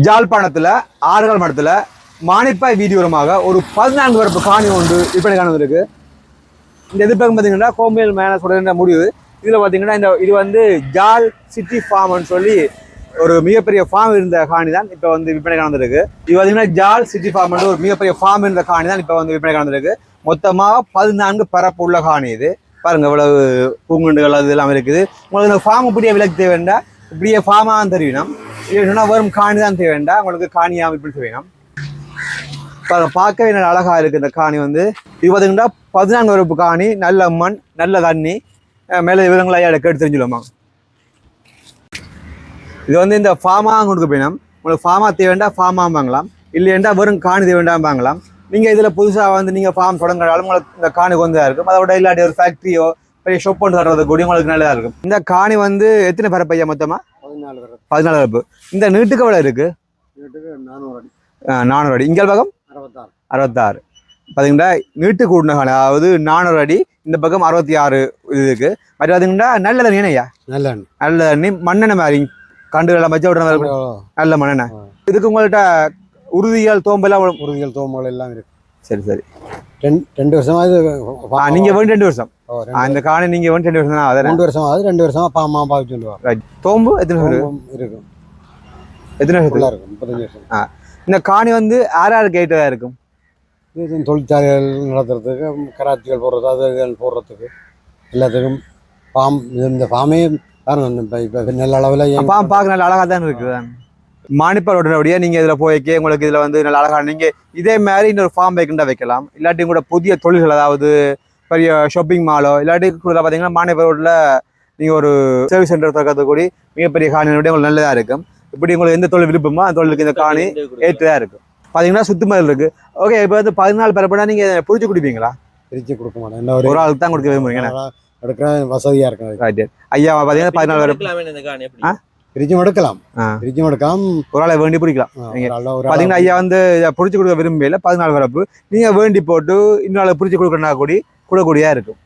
ஜாழ்ப்பாணத்தில் ஆறுகள் மடத்தில் மானிப்பாய் வீதியோரமாக ஒரு பதினான்கு வரப்பு காணி ஒன்று விற்பனை காணவருக்கு இந்த எதிர்ப்பக்கம் பார்த்தீங்கன்னா கோம்பேல் மேலே சொல்கிற முடிவு இதில் பார்த்தீங்கன்னா இந்த இது வந்து ஜால் சிட்டி ஃபார்ம்னு சொல்லி ஒரு மிகப்பெரிய ஃபார்ம் இருந்த காணி தான் இப்போ வந்து விற்பனை காணந்திருக்கு இது பார்த்தீங்கன்னா ஜால் சிட்டி ஃபார்ம்னு ஒரு மிகப்பெரிய ஃபார்ம் இருந்த காணி தான் இப்போ வந்து விற்பனை காணந்திருக்கு மொத்தமாக பதினான்கு பரப்பு உள்ள காணி இது. பாருங்கள் இவ்வளவு பூங்குண்டுகள் அது எல்லாம் இருக்குது. உங்களுக்கு இந்த ஃபார்ம் இப்படியே விலக்கு தேவைண்டா இப்படியே ஃபார்மாக தான் தெரியணும் சொன்னால் வெறும் காணி தான் தேவைண்டா. உங்களுக்கு காணியாக இப்படி வேணும் பார்க்கவே நல்ல அழகா இருக்கு இந்த காணி வந்து. இது பார்த்தீங்கன்னா பதினான்கு வரப்பு காணி நல்ல மண் நல்ல தண்ணி. மேலே விவரங்களை ஐயா கேட்டு இது வந்து இந்த ஃபார்மாக கொடுக்க போயிடும் உங்களுக்கு ஃபார்மாக தேவைண்டா ஃபார்மாக வாங்கலாம். இல்லையண்டா வெறும் காணி தேவைண்டாம் வாங்கலாம். நீங்கள் இதில் புதுசாக வந்து நீங்கள் ஃபார்ம் தொடங்குறாலும் உங்களுக்கு இந்த காணி கொஞ்சம் இருக்கும் அதோட இல்லாட்டி ஒரு ஃபேக்ட்ரியோ பெரிய ஷாப் ஒன்று தர்றது உங்களுக்கு நல்லதாக இருக்கும். இந்த காணி வந்து எத்தனை பரப்பு ஐயா மொத்தமாக பதினாலு பேர். பதினாலு பரப்பு இந்த நீட்டுக்கு எவ்வளோ வீட்டுக்கு நானூறு அடி. நானூறு அடி. இங்கே பக்கம்? அறுபத்தாறு. அறுபத்தாறு. பார்த்தீங்கன்னா நீட்டு கூட்டின காணி அதாவது நானூறு அடி. இந்த பக்கம் அறுபத்தி ஆறு இது இருக்கு. மற்ற பார்த்தீங்கன்னா நல்ல தண்ணி ஐயா? நல்ல எண்ணெய் நல்ல தண்ணி. மண்ணெண்ணெய் மாதிரி. கண்டுகளை வச்ச விடுற. நல்ல மண்ணெண்ணெய். இதுக்கு உங்கள்கிட்ட உறுதியால் தோம்பெல்லாம் உறுதிகள் தோம்பல் எல்லாம் இருக்கு. சரி சரி. ரெண்டு ரெண்டு வருஷமா இது ஆ, நீங்க வேண்டி ரெண்டு வருஷம். ஆ, இந்த காணி நீங்க வேண்டி ரெண்டு வருஷம் தான் அதானே ரெண்டு வருஷமா அது ரெண்டு வருஷமா அப்பா அம்மா பாவிச்சு சொல்லுவாங்க ரைட் தோம்பு எத்தனை வருஷம் இருக்கு? இருக்கும். எத்தனை வருஷம்? இருக்கும் முப்பத்தஞ்சு வருஷம். இந்த காணி வந்து யார் யார் கேட்டதா இருக்கும்? தொழிற்சாலைகள் நடத்துறதுக்கு கராச்சிகள் போடுறது அது போடுறதுக்கு எல்லாத்துக்கும் ஃபார்ம் இந்த ஃபார்மே பாருங்க இப்போ இப்போ நல்ல அளவில் அப்பா பார்க்க நல்ல அழகா தான் இருக்கு மானிப்பாரோடைய நீங்க இதுல போய்க்கே உங்களுக்கு இதுல வந்து நல்ல அழகா நீங்க இதே மாதிரி இன்னொரு ஃபார்ம் வைக்கின்றா வைக்கலாம். இல்லாட்டி கூட புதிய தொழில்கள் அதாவது பெரிய ஷாப்பிங் மாலோ இல்லாட்டி கூட பாத்தீங்கன்னா மானிப்பா ரோட்ல நீங்க ஒரு சர்வீஸ் சென்டர் திறக்கிறது கூடி மிகப்பெரிய காணியோட உங்களுக்கு நல்லதா இருக்கும். இப்படி உங்களுக்கு எந்த தொழில் விருப்பமோ அந்த தொழிலுக்கு இந்த காணி ஏற்றுதா இருக்கும். பாத்தீங்கன்னா சுத்து மதில் இருக்கு. ஓகே இப்போ வந்து பதினாலு பேரப்படா நீங்க புடிச்சு குடிப்பீங்களா? பிரித்து கொடுக்க மாட்டேன். ஒரு ஆளுக்கு தான் கொடுக்க விரும்புறீங்க எடுக்கிற வசதியாக இருக்கும் ஐயா பாத்தீங்கன்னா பதினாலு பேர்? பிரிச்சும் எடுக்கலாம். பிரிச்சும் எடுக்கலாம். ஒரு ஆளை வேண்டி பிடிக்கலாம். பாத்தீங்கன்னா ஐயா வந்து புடிச்சு கொடுக்க விரும்பல பதினாலு வரப்பு. நீங்க வேண்டி போட்டு இன்னொரு புடிச்சு கொடுக்கறனா கூடி கூடக்கூடியா இருக்கும்.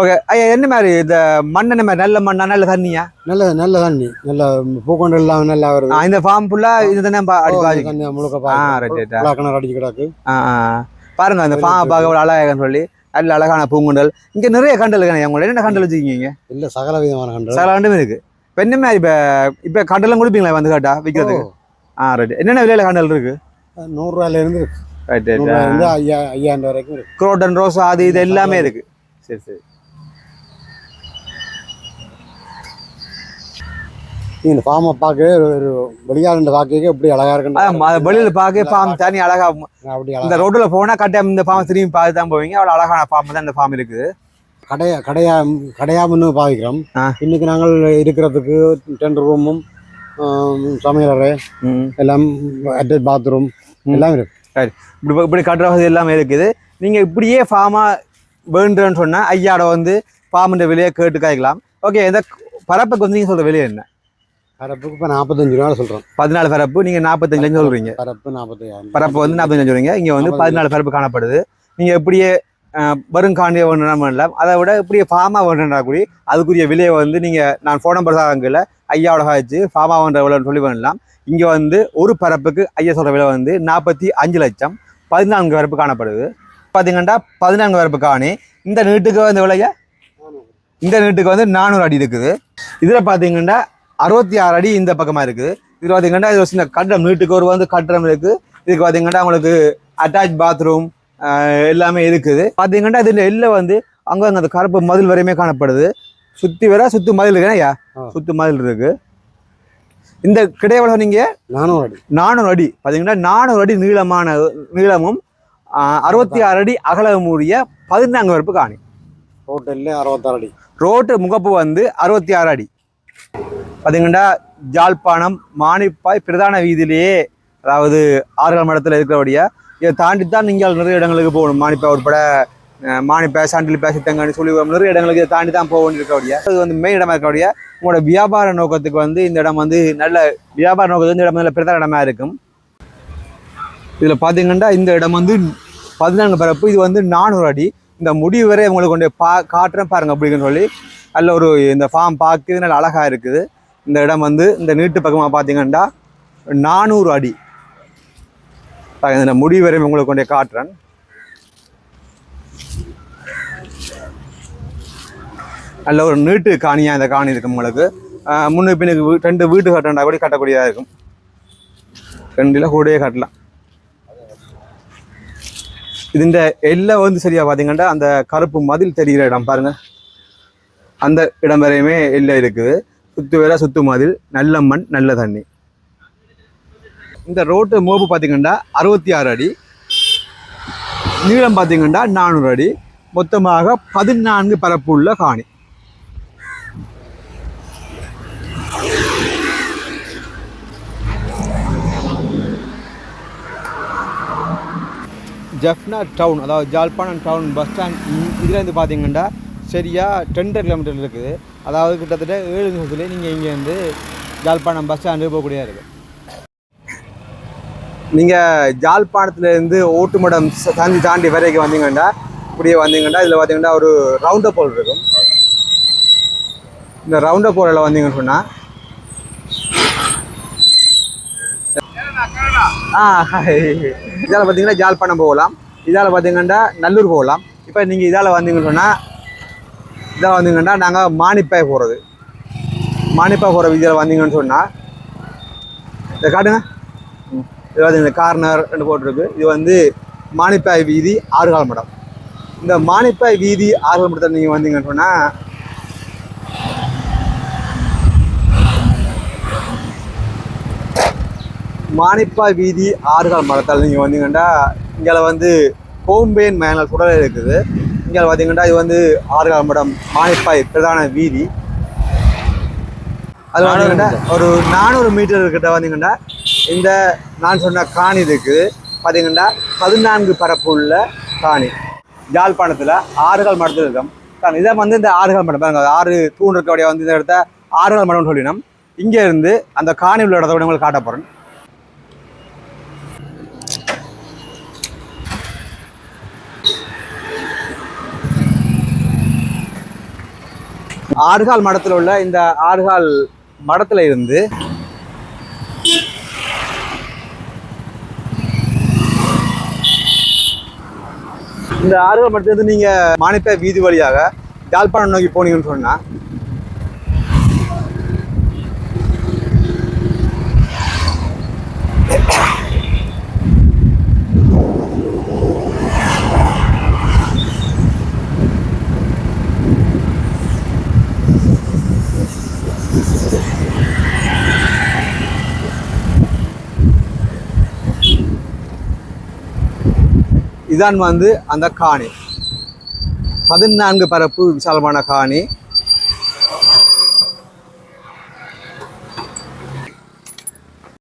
ஓகே ஐயா என்ன மாதிரி இந்த மண் என்ன மாதிரி? நல்ல மண்ணா நல்ல தண்ணியா? நல்ல நல்ல தண்ணி. நல்ல பூக்கொண்டு எல்லாம் நல்லா வருது. இந்த ஃபார்ம் ஃபுல்லா இது தானே அடி தண்ணி முழுக்க கிணறு அடிச்சு கிடக்கு. பாருங்க அந்த ஃபார்ம் பார்க்க அழகாக சொல்லி நல்ல அழகான பூங்குண்டல். இங்க நிறைய கண்டல் இருக்காங்க உங்களோட? என்ன கண்டல் வச்சுக்கீங்க இல்ல சகல விதமான கன்று சில கண்டும் இருக்கு. இப்ப என்ன மாதிரி இப்ப இப்ப கண்டெல்லாம் கொடுப்பீங்களா வந்து கேட்டா? விற்கிறதுக்கு ஆ ரைட் என்னென்ன விலையில கண்டல் இருக்கு? நூறு ரூபாயில இருந்து இருக்கு. ரைட் ரைட் ஐயா ஐயாயிரம் வரைக்கும் இருக்கு. குரோட்டன் ரோஸ் அது இது எல்லாமே இருக்கு. சரி சரி. இந்த ஃபார்மை பார்க்க ஒரு வெளியாளண்ட பார்க்க எப்படி அழகா இருக்கு வெளியில பார்க்க ஃபார்ம் தனி அழகா அப்படி இந்த ரோட்ல போனா கட்டாயம் இந்த ஃபார்ம் திரும்பி பார்த்து தான் போவீங்க. அவ்வளவு அழகான ஃபார்ம் தான் இந்த ஃபார்ம் இருக்குது. கடையா கடையா கடையாமன்னு பாவிக்கிறோம். இன்னைக்கு நாங்கள் இருக்கிறதுக்கு டென்ட் ரூமும் சமையலறை. எல்லாம் அட்டாச் பாத்ரூம் எல்லாம் இருக்கு. இப்படி இப்படி கட்டுற வசதி எல்லாமே இருக்குது. நீங்க இப்படியே ஃபார்மா வேண்டுன்னு சொன்னா ஐயாட வந்து ஃபார்முன்ற விலையை கேட்டு காய்க்கலாம். ஓகே இந்த பரப்புக்கு வந்து நீங்க சொல்ற விலை என்ன? பரப்புக்கு இப்போ நாற்பத்தஞ்சு ரூபா சொல்றோம். பதினாலு பரப்பு நீங்க நாற்பத்தஞ்சு லட்சம் சொல்றீங்க. பரப்பு நாற்பத்தையாயிரம் பரப்பு வந்து நாற்பத்தஞ்சு சொல்றீங்க. இங்க வந்து. பதினாலு பரப்பு காணப்படுது. நீங்க இப்படியே வருங்காண்டிய வேணும் இல்லை பண்ணலாம் அதை விட இப்படியே ஃபார்மா வேணும்னா கூடி அதுக்குரிய விலையை வந்து நீங்கள் நான் ஃபோன் நம்பர் தாங்கல ஐயாவோட காய்ச்சி ஃபார்மா வேண்ட விலைன்னு சொல்லி பண்ணலாம் இங்கே வந்து ஒரு பரப்புக்கு ஐயா சொல்கிற விலை வந்து நாற்பத்தி அஞ்சு லட்சம். பதினான்கு பரப்பு காணப்படுது. பாத்தீங்கன்னா பதினான்கு பரப்பு காணி. இந்த நீட்டுக்கு வந்து விலையை? இந்த நீட்டுக்கு வந்து நானூறு அடி இருக்குது. இதில் பார்த்தீங்கன்னா அறுபத்தி ஆறு அடி இந்த பக்கமாக இருக்குது. இதில் பார்த்தீங்கன்னா இது ஒரு சின்ன கட்டடம். நீட்டுக்கு ஒரு வந்து கட்டடம் இருக்குது இதுக்கு பார்த்தீங்கன்னா உங்களுக்கு அட்டாச் பாத்ரூம் எல்லாமே இருக்குது. பாத்தீங்கன்னா இதுல எல்ல வந்து அங்க அந்த கருப்பு மதில் வரையுமே காணப்படுது. சுத்தி வர சுத்து மதில் இருக்கு. ஐயா. சுத்து மதில் இருக்கு. இந்த கிடையவளம் நீங்க நானூறு அடி. நானூறு அடி. பாத்தீங்கன்னா நானூறு அடி நீளமான நீளமும் அறுபத்தி ஆறு அடி அகலமுடைய பதினான்கு வரப்பு காணி. ஹோட்டல்ல அறுபத்தாறு அடி. ரோட்டு முகப்பு வந்து அறுபத்தி ஆறு அடி. பார்த்தீங்கன்னா ஜாழ்ப்பாணம் மானிப்பாய் பிரதான வீதியிலேயே அதாவது ஆறுகள் மடத்தில் இருக்கிறபடியா இதை தாண்டி தான் நீங்கள் நிறைய இடங்களுக்கு போகணும். மானிப்பா உட்பட அஹ், மானிப்பாய் பேசித்தங்கன்னு சொல்லி நிறைய இடங்களுக்கு இதை தாண்டி தான் போக இருக்கக்கூடிய அது வந்து மெயின் இடமா இருக்கக்கூடிய உங்களோட வியாபார நோக்கத்துக்கு வந்து இந்த இடம் வந்து நல்ல வியாபார நோக்கத்துக்கு இந்த இடம் நல்ல பிரதான இடமா இருக்கும். இதில் பார்த்தீங்கன்னா இந்த இடம் வந்து பதினான்கு பரப்பு இது வந்து நானூறு அடி. இந்த முடிவு வரை உங்களுக்கு கொண்டு பா காட்டுறேன் பாருங்க அப்படின்னு சொல்லி. நல்ல ஒரு இந்த ஃபார்ம் பார்க்க நல்ல அழகாக இருக்குது. இந்த இடம் வந்து இந்த நீட்டு பக்கமாக பார்த்தீங்கன்னா நானூறு அடி. இந்த முடி வரையும் உங்களுக்கு கொண்டே காட்டுறேன். நல்ல ஒரு நீட்டு காணியாக இந்த காணி இருக்கும் உங்களுக்கு. முன்னே பின்னுக்கு வீ- ரெண்டு வீட்டு கட்டண்டா கூட கட்டக்கூடியதாக இருக்கும். ரெண்டில் கூடயே கட்டலாம். இதுண்ட எல்லாம் வந்து சரியாக பார்த்தீங்கன்னா அந்த கருப்பு மதில் தெரிகிற இடம் பாருங்கள் அந்த இடம் வரையுமே எல்லாம் இருக்குது. சுத்து வேற சுத்து மதில் நல்ல மண் நல்ல தண்ணி. இந்த ரோட்டு மோப்பு பார்த்தீங்கன்னா அறுபத்தி ஆறு அடி. நீளம் பார்த்தீங்கன்னா நானூறு அடி. மொத்தமாக பதினான்கு பரப்பு உள்ள காணி. ஜஃப்னா டவுன் அதாவது ஜாழ்ப்பாணம் டவுன் பஸ் ஸ்டாண்ட் இதுலேருந்து பார்த்தீங்கன்னா சரியாக டென்டர் கிலோமீட்டர் இருக்குது. அதாவது கிட்டத்தட்ட ஏழு நிமிஷத்துலேயே நீங்கள் இங்கேருந்து ஜாழ்ப்பாணம் பஸ் ஸ்டாண்டு போகக்கூடிய இருக்குது நீங்கள் ஜாழ்ப்பாணத்துலேருந்து ஓட்டுமடம் தாண்டி தாண்டி வரைக்கும் வந்தீங்கன்னா இப்படியே வந்தீங்கன்னா இதில் பார்த்தீங்கன்னா ஒரு ரவுண்ட் போல் இருக்கும். இந்த ரவுண்ட் போலில் வந்தீங்கன்னு சொன்னால் ஆ இதால் பார்த்தீங்கன்னா ஜாழ்ப்பாணம் போகலாம். இதால் பார்த்தீங்கன்னா நல்லூர் போகலாம். இப்போ நீங்கள் இதால் வந்தீங்கன்னு சொன்னால் இதால் வந்தீங்கன்னா நாங்கள் மானிப்பாய் போகிறது மானிப்பாய் போகிற வீதியில் வந்தீங்கன்னு சொன்னால் இதை காட்டுங்க. இது பார்த்தீங்கன்னா கார்னர் ரெண்டு போட்டிருக்கு. இது வந்து மானிப்பாய் வீதி ஆறுகால் மடம். இந்த மானிப்பாய் வீதி ஆறுகால் மடத்தில் நீங்கள் வந்தீங்கன்னு சொன்னால் மானிப்பாய் வீதி ஆறுகால் மரத்தால் நீங்கள் வந்தீங்கன்னா இங்கே வந்து கோம்பேன் மேனல் சுடலை இருக்குது. இங்கே பார்த்தீங்கன்னா இது வந்து ஆறுகால் மடம் மானிப்பாய் பிரதான வீதி. அது பார்த்தீங்கன்னா ஒரு நானூறு மீட்டர் கிட்ட வந்தீங்கன்னா இந்த நான் சொன்ன காணி இருக்குது பார்த்தீங்கன்னா பதினான்கு பரப்பு உள்ள காணி. யாழ்ப்பாணத்தில் ஆறுகால் மடத்தில் இருக்கும். தான் இதை வந்து இந்த ஆறுகால் மடம் பாருங்க ஆறு தூண் இருக்கக்கூடிய வந்து இந்த இடத்த ஆறுகால் மடம்னு சொல்லினோம். இங்கே இருந்து அந்த காணி உள்ள இடத்த கூட உங்களுக்கு காட்ட போகிறேன் ஆறுகால் மடத்தில் உள்ள இந்த ஆறுகால் மடத்தில் இருந்து இந்த ஆறுகள் மடத்திலிருந்து நீங்க மானிப்ப வீதி வழியாக யாழ்ப்பாணம் நோக்கி போனீங்கன்னு சொன்னா இதான் வந்து அந்த காணி. பதினான்கு பரப்பு விசாலமான காணி.